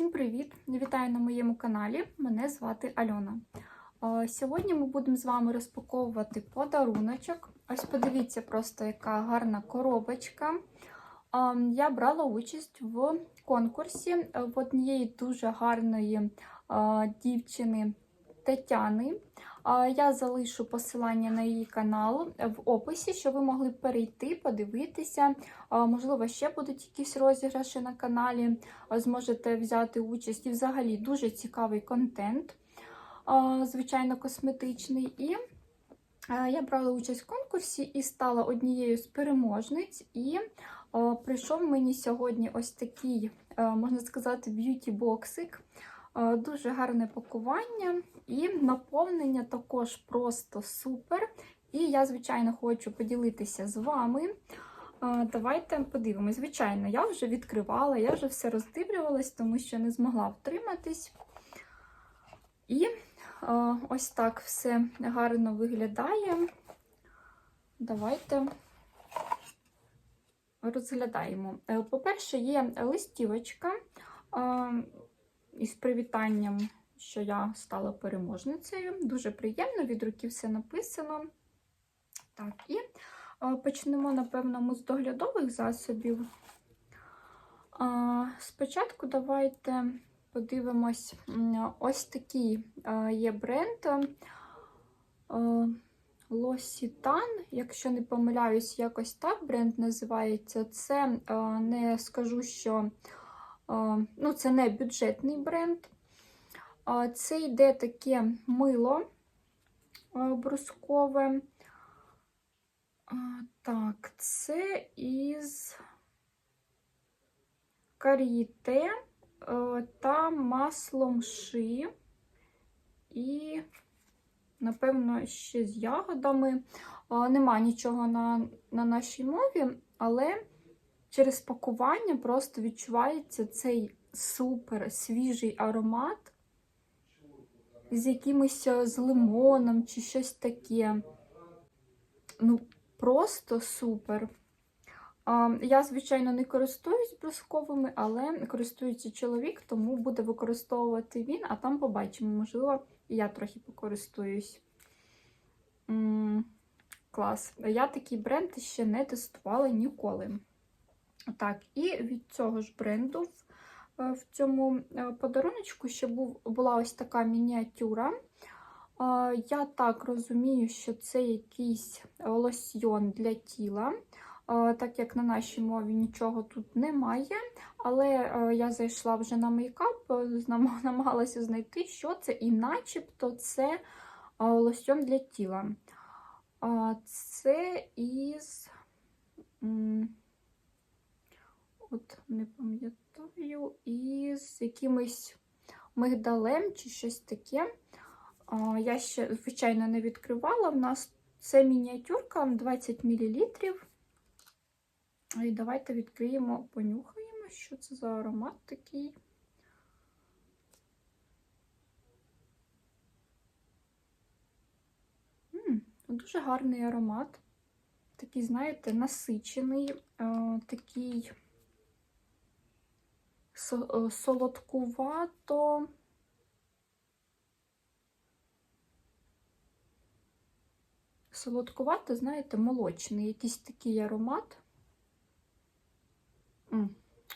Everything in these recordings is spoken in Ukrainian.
Всім привіт! Вітаю на моєму каналі. Мене звати Альона. Е, Сьогодні ми будемо з вами розпаковувати подаруночок. Ось подивіться, просто яка гарна коробочка. Е, Я брала участь в конкурсі в однієї дуже гарної е, дівчини Тетяни. Я залишу посилання на її канал в описі, щоб ви могли перейти, подивитися. Можливо, ще будуть якісь розіграші на каналі, зможете взяти участь. І взагалі дуже цікавий контент, звичайно, косметичний. І я брала участь в конкурсі і стала однією з переможниць. І прийшов мені сьогодні ось такий, можна сказати, б'юті-боксик. Е, Дуже гарне пакування і наповнення також просто супер. І я, звичайно, хочу поділитися з вами. Е, Давайте подивимось. Звичайно, я вже відкривала, я вже все роздивлювалась, тому що не змогла втриматись. І е, ось так все гарно виглядає. Давайте розглядаємо. По-перше, є листівочка із привітанням, що я стала переможницею. Дуже приємно, від руки все написано. Так, і е, почнемо, напевно, ми з доглядових засобів. Е, Спочатку давайте подивимось, ось такий е, є бренд е, L'Occitane, якщо не помиляюсь, якось так бренд називається. Це е, не скажу, що е, ну, це не бюджетний бренд. Це йде таке мило брускове. Так, це із каріте та маслом ши. І, напевно, ще з ягодами. Нема нічого на, на нашій мові, але через пакування просто відчувається цей супер свіжий аромат з якимось е, з лимоном чи щось таке. Ну, просто супер. Я, звичайно, не користуюсь брусковими, але користується чоловік, тому буде використовувати він, а там побачимо, можливо, і я трохи покористуюсь. М, Клас. Я такий бренд ще не тестувала ніколи. Так, і від цього ж бренду в, е, цьому е, подаруночку ще був, була ось така мініатюра. Я так розумію, що це якийсь лосьйон для тіла, так як на нашій мові нічого тут немає. Але е, я зайшла вже на мейкап, намагалася знайти, що це, і начебто це лосьйон для тіла. Це із. От не пам'ятаю, із якимось мигдалем чи щось таке. Я ще, звичайно, не відкривала. В нас це мініатюрка 20 мл. І давайте відкриємо, понюхаємо, що це за аромат такий. Дуже гарний аромат. Такий, знаєте, насичений, такий солодкувато. Солодкувато, знаєте, молочний, якийсь такий аромат. М,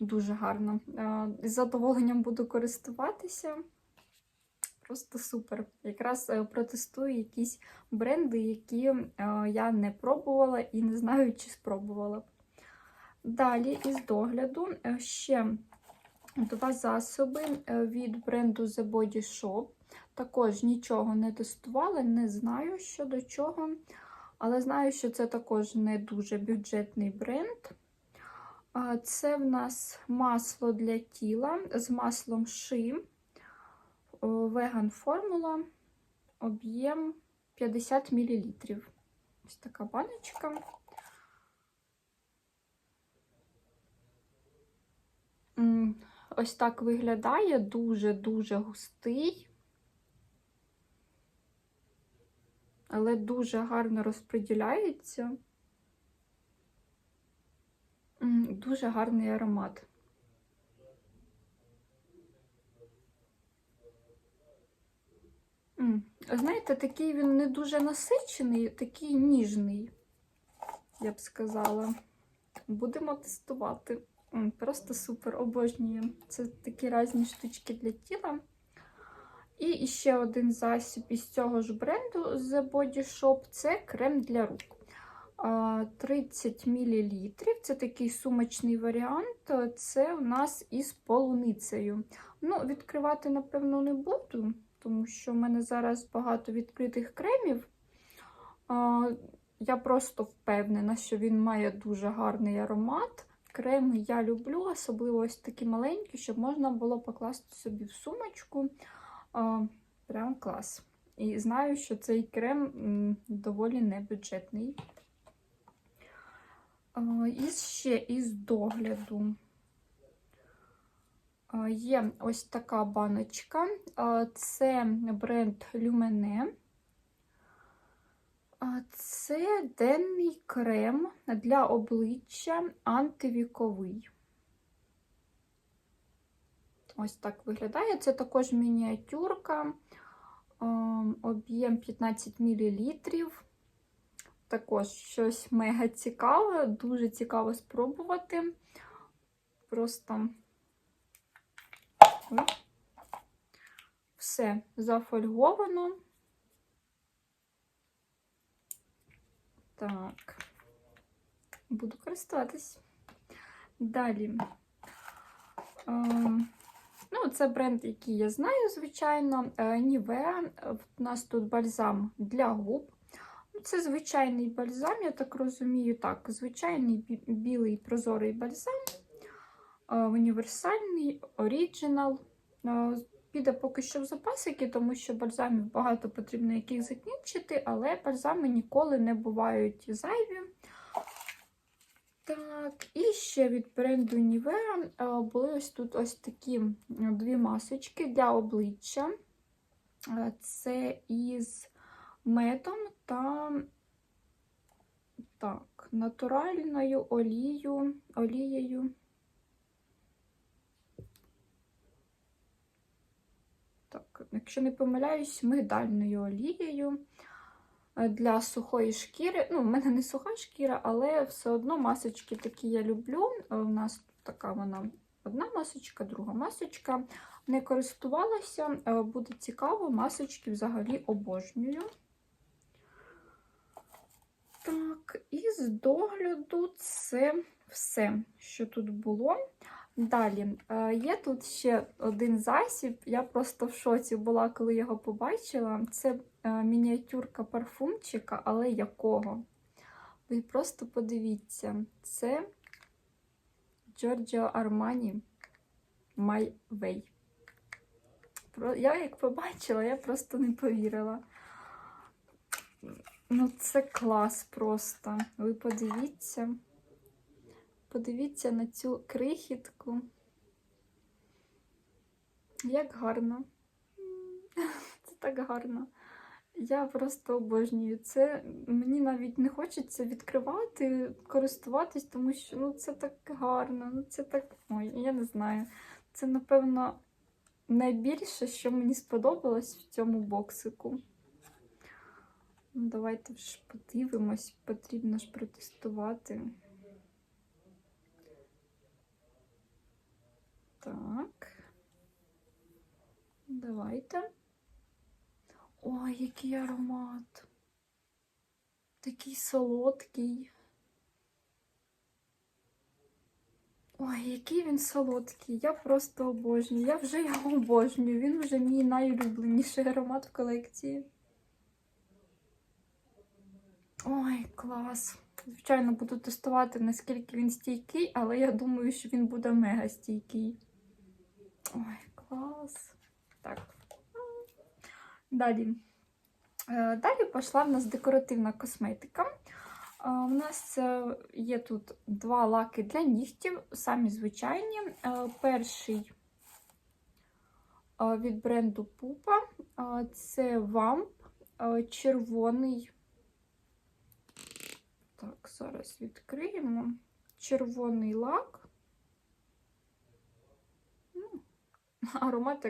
Дуже гарно. Е, З задоволенням буду користуватися. Просто супер. Якраз е, протестую якісь бренди, які е, я не пробувала і не знаю, чи спробувала. Далі із догляду е, ще два засоби е, від бренду The Body Shop. Також нічого не тестувала, не знаю що до чого, але знаю, що це також не дуже бюджетний бренд. Це в нас масло для тіла з маслом ши. Веган формула, об'єм 50 мл. Ось така баночка ось так виглядає, дуже-дуже густий, але дуже гарно розподіляється. Дуже гарний аромат. Знаєте, такий він не дуже насичений, такий ніжний, я б сказала. Будемо тестувати. Просто супер, обожнюю. Це такі різні штучки для тіла. І ще один засіб із цього ж бренду The Body Shop це крем для рук. 30 мл. Це такий сумочний варіант. Це у нас із полуницею. Ну, відкривати, напевно, не буду, тому що в мене зараз багато відкритих кремів. Я просто впевнена, що він має дуже гарний аромат. Креми я люблю, особливо ось такі маленькі, щоб можна було покласти собі в сумочку. Прям клас. І знаю, що цей крем доволі небюджетний. І ще із догляду. Є ось така баночка. Це бренд Lumene. Це денний крем для обличчя антивіковий. Ось так виглядає. Це також мініатюрка, ем, об'єм 15 мл. Також щось мега цікаве, дуже цікаво спробувати. Просто все зафольговано. Так, буду користуватись. Далі. Ем, Ну, це бренд, який я знаю, звичайно. Нівеа. У нас тут бальзам для губ. Ну, Це звичайний бальзам, я так розумію. Так, звичайний білий прозорий бальзам. Е, Універсальний, оріджинал. Піде поки що в запасики, тому що бальзамів багато потрібно яких закінчити, але бальзами ніколи не бувають зайві. Так, і ще від бренду Nivea е, були ось тут ось такі дві масочки для обличчя. Е, Це із медом та так, натуральною олією, олією. Так, якщо не помиляюсь, мигдальною олією е, для сухої шкіри. Ну, в мене не суха шкіра, але все одно масочки такі я люблю. Е, У нас тут така вона одна масочка, друга масочка. Не користувалася, е, буде цікаво, масочки взагалі обожнюю. Так, і з догляду це все, що тут було. Далі, е, є тут ще один засіб. Я просто в шоці була, коли його побачила. Це е, мініатюрка парфумчика, але якого? Ви просто подивіться, це Giorgio Armani My Way. Я як побачила, я просто не повірила. Ну, це клас просто. Ви подивіться. Подивіться на цю крихітку. Як гарно. Це так гарно. Я просто обожнюю це. Мені навіть не хочеться відкривати, користуватись, тому що ну, це так гарно. Ну, це так. Ой, я не знаю. Це, напевно, найбільше, що мені сподобалось в цьому боксику. Ну, Давайте ж подивимось, потрібно ж протестувати. Так. Давайте. Ой, який аромат. Такий солодкий. Ой, який він солодкий. Я просто обожнюю. Я вже його обожнюю. Він вже мій найулюбленіший аромат в колекції. Ой, клас. Звичайно, буду тестувати, наскільки він стійкий, але я думаю, що він буде мега стійкий. Ой, клас. Так. Далі. Е, Далі пішла в нас декоративна косметика. Е, У нас е, є тут два лаки для нігтів, самі звичайні. Е, Перший е, від бренду. Е, Це вамп е, червоний. Так, зараз відкриємо. Червоний лак. Ну, аромат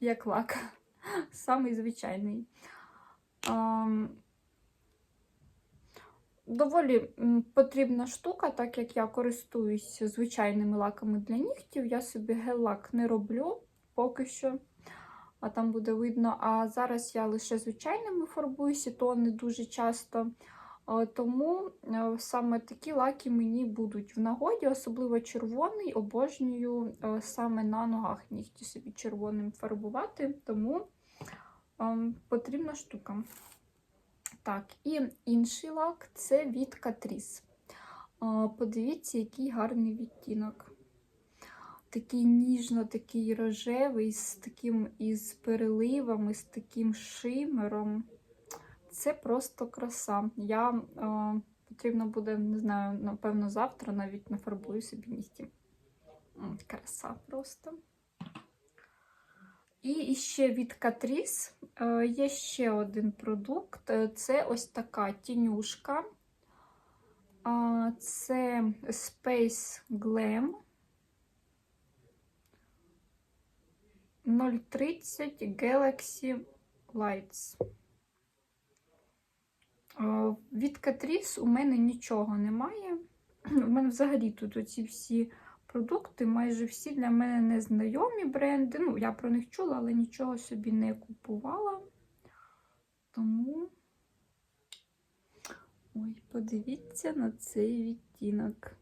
як, лак. Самий звичайний. ем, доволі потрібна штука, так як я користуюсь звичайними лаками для нігтів. Я собі гель-лак не роблю поки що, а там буде видно. А зараз я лише звичайними фарбуюся, то не дуже часто. Е, Тому е, саме такі лаки мені будуть в нагоді, особливо червоний, обожнюю е, саме на ногах нігті собі червоним фарбувати, тому потрібна штука. Так, і інший лак це від. Е, Подивіться, який гарний відтінок. Такий ніжно, такий рожевий, з таким із переливами, з таким шимером. Це просто краса. Я е, потрібно буде, не знаю, напевно, завтра навіть нафарбую собі нігті. Краса просто. І ще від Catrice е, є ще один продукт. Е, Це ось така тінюшка. А, Це Space Glam 030 Galaxy Lights. Е, Від Catrice у мене нічого немає. У мене взагалі тут оці всі продукти, майже всі для мене незнайомі бренди. Ну, я про них чула, але нічого собі не купувала. Тому. Ой, подивіться на цей відтінок.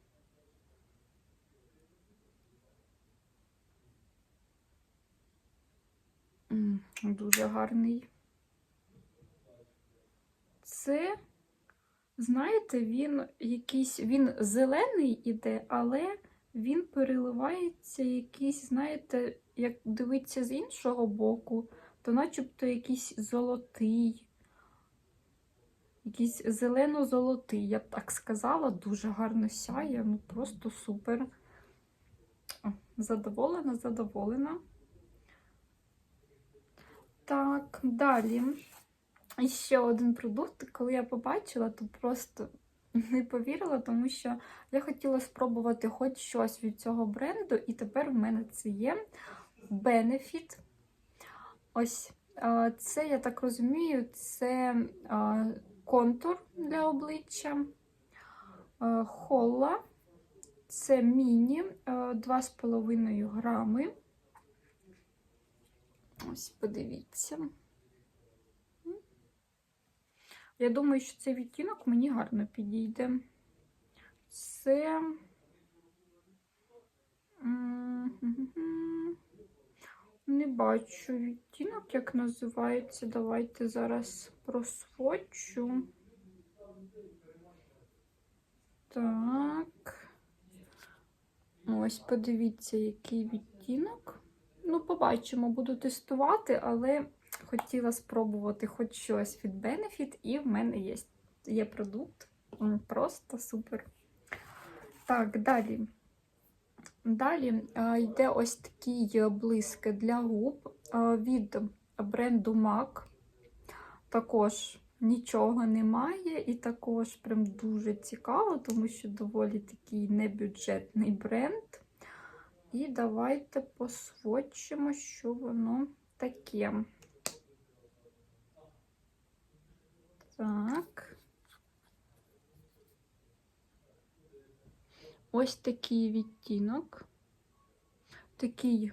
Дуже гарний. Це, знаєте, він якийсь, він зелений іде, але він переливається якийсь, знаєте, як дивитися з іншого боку, то начебто якийсь золотий, якийсь зелено-золотий, я б так сказала, дуже гарно сяє, ну просто супер. Задоволена, задоволена. Так, далі. І ще один продукт, коли я побачила, то просто не повірила, тому що я хотіла спробувати хоч щось від цього бренду, і тепер в мене це є Benefit. Ось це, я так розумію, це контур для обличчя. Холла. Це міні 2,5 грами. Ось, подивіться. Я думаю, що цей відтінок мені гарно підійде. Це. Не бачу відтінок, як називається. Давайте зараз просвочу. Так. Ось, подивіться, який відтінок. Ну, побачимо, буду тестувати, але хотіла спробувати хоч щось від Benefit, і в мене є, є продукт. Просто супер. Так, далі. Далі а, йде ось такий блиск для губ а, від бренду MAC. Також нічого немає, і також прям дуже цікаво, тому що доволі такий небюджетний бренд. І давайте посвочимо, що воно таке. Так. Ось такий відтінок. Такий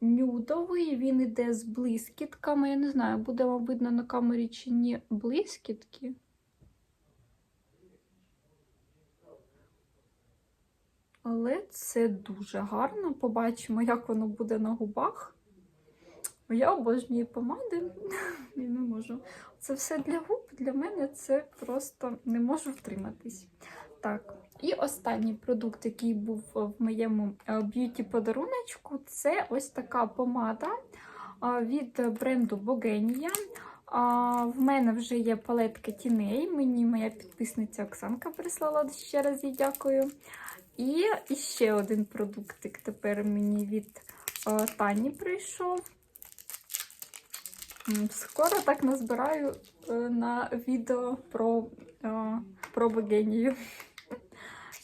нюдовий, він іде з блискітками. Я не знаю, буде вам видно на камері чи ні блискітки. Але це дуже гарно. Побачимо, як воно буде на губах. Я обожнюю помади і не можу. Це все для губ. Для мене це просто не можу втриматись. Так, і останній продукт, який був в моєму б'юті-подаруночку, це ось така помада від бренду Bogenia. В мене вже є палетка тіней. Мені моя підписниця Оксанка прислала ще раз їй дякую. І ще один продуктик тепер мені від Тані прийшов. Скоро так назбираю е, на відео про, е, про богенію,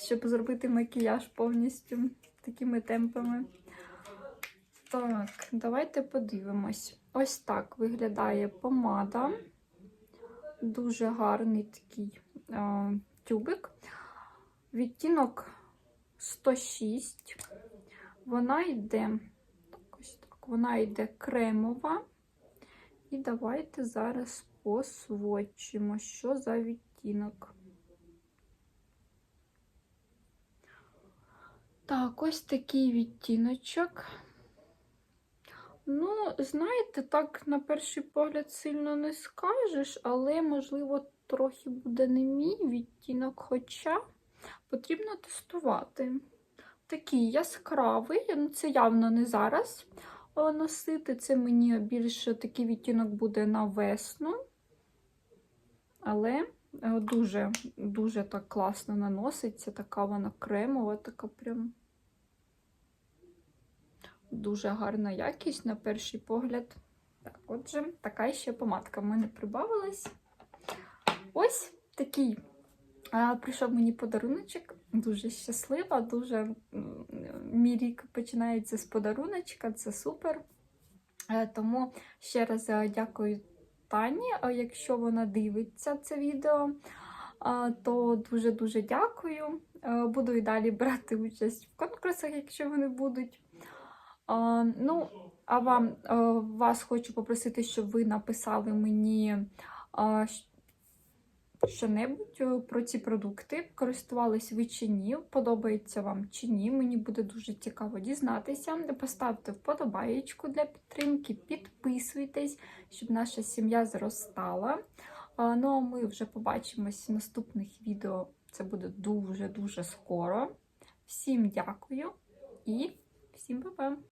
щоб зробити макіяж повністю такими темпами. Так, давайте подивимось. Ось так виглядає помада. Дуже гарний такий а, тюбик. Відтінок 106. Вона йде, так, ось так, вона йде кремова. І давайте зараз посводчимо, що за відтінок. Так, ось такий відтіночок. Ну, знаєте, так на перший погляд сильно не скажеш, але, можливо, трохи буде не мій відтінок, хоча потрібно тестувати. Такий яскравий, ну це явно не зараз е, носити. Це мені більше такий відтінок буде на весну. Але е, дуже, дуже так класно наноситься. Така вона кремова, така прям дуже гарна якість на перший погляд. Так, отже, така ще помадка в мене прибавилась. Ось такий а, прийшов мені подаруночок. Дуже щаслива, дуже мій рік починається з подаруночка, це супер. Е, Тому ще раз е, дякую Тані. Якщо вона дивиться це відео, то дуже-дуже дякую. Е, Буду і далі брати участь в конкурсах, якщо вони будуть. Ну, а вам е, вас хочу попросити, щоб ви написали мені що-небудь е, про ці продукти. Користувались ви чи ні, подобається вам чи ні. Мені буде дуже цікаво дізнатися. Поставте вподобаєчку для підтримки, підписуйтесь, щоб наша сім'я зростала. Ну, а ми вже побачимось в наступних відео. Це буде дуже-дуже скоро. Всім дякую і всім па-па!